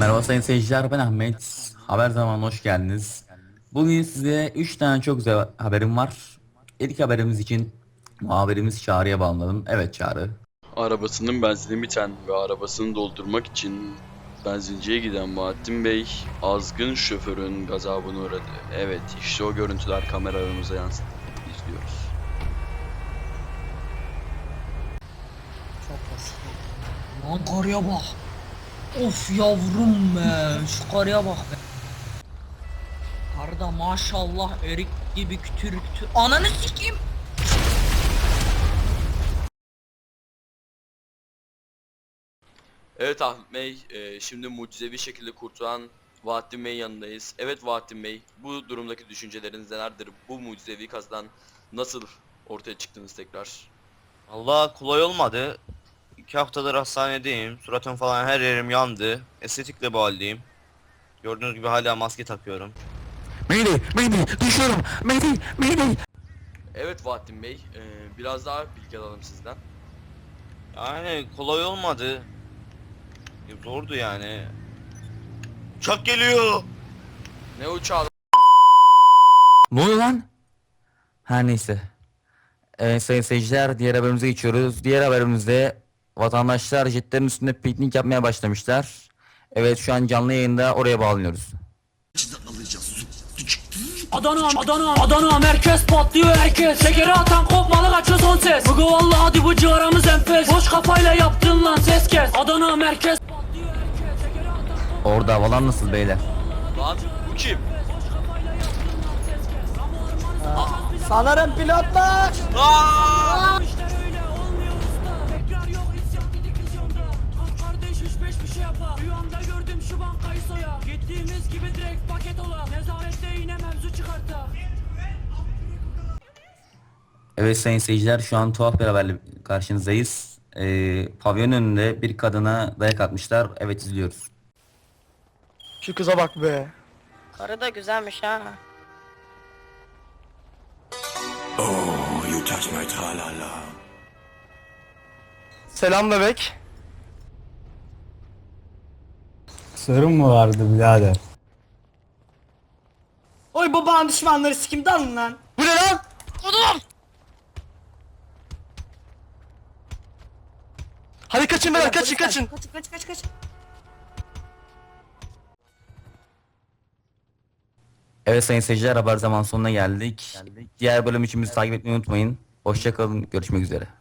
Merhaba sayın seyirciler ben Ahmet. Haber zamanı hoş geldiniz. Bugün size 3 tane çok güzel haberim var. İlk haberimiz için muhabirimiz Çağrı'ya bağlanalım. Evet Çağrı. Arabasının benzini biten ve arabasını doldurmak için benzinciye giden Bahattin Bey, azgın şoförün gazabına uğradı. Evet, işte o görüntüler kameralarımıza yansıdı. İzliyoruz. Çok hoş. Lan karıya bak. Of yavrum be. Şu karıya bak be. Karı da maşallah erik gibi kütür kütür. Ananı sikeyim. Evet Ahmet Bey, e, şimdi mucizevi şekilde kurtulan Bahattin Bey'in yanındayız. Evet Bahattin Bey, bu durumdaki düşünceleriniz nelerdir? Bu mucizevi kazadan nasıl ortaya çıktınız tekrar? Allah kolay olmadı. İki haftadır hastanedeyim. Suratım falan her yerim yandı. Estetikle bu haldeyim. Gördüğünüz gibi hala maske takıyorum. Mayday, Mayday, düşüyorum. Mayday, Mayday. Evet Bahattin Bey, e, biraz daha bilgi alalım sizden. Yani kolay olmadı. E, Zordu yani. Uçak geliyor. Ne uçağı Ne oluyor lan? Her neyse. Evet sayın seyirciler diğer haberimize geçiyoruz. Diğer haberimizde vatandaşlar jetlerin üstünde piknik yapmaya başlamışlar. Evet şu an canlı yayında oraya bağlanıyoruz. Adana, Adana, Adana merkez patlıyor herkes Şekeri atan kopmalı kaçıyor son ses Bugü valla hadi bu civarımız enfes Boş kafayla yaptın lan ses kes Adana merkez patlıyor herkes Şekeri atan kopmalı Orada havalar nasıl beyler? Lan bu kim? Sanırım pilotlar. Aa! Soya Gittiğimiz gibi direkt paket ola Nezarette yine mevzu çıkarta Evet sayın seyirciler şu an tuhaf bir haberle karşınızdayız. Ee, pavyon önünde bir kadına dayak atmışlar. Evet izliyoruz. Şu kıza bak be. Karı da güzelmiş ha. Selam bebek. Sırrın mı vardı birader? Oy babanın düşmanları sikim dalın lan. Bu ne lan? Hadi kaçın beyler kaçın kaçın. Kaç kaç kaç kaç. Evet sayın seyirciler haber zaman sonuna geldik. Diğer bölüm için bizi takip etmeyi unutmayın. Hoşçakalın. Görüşmek üzere.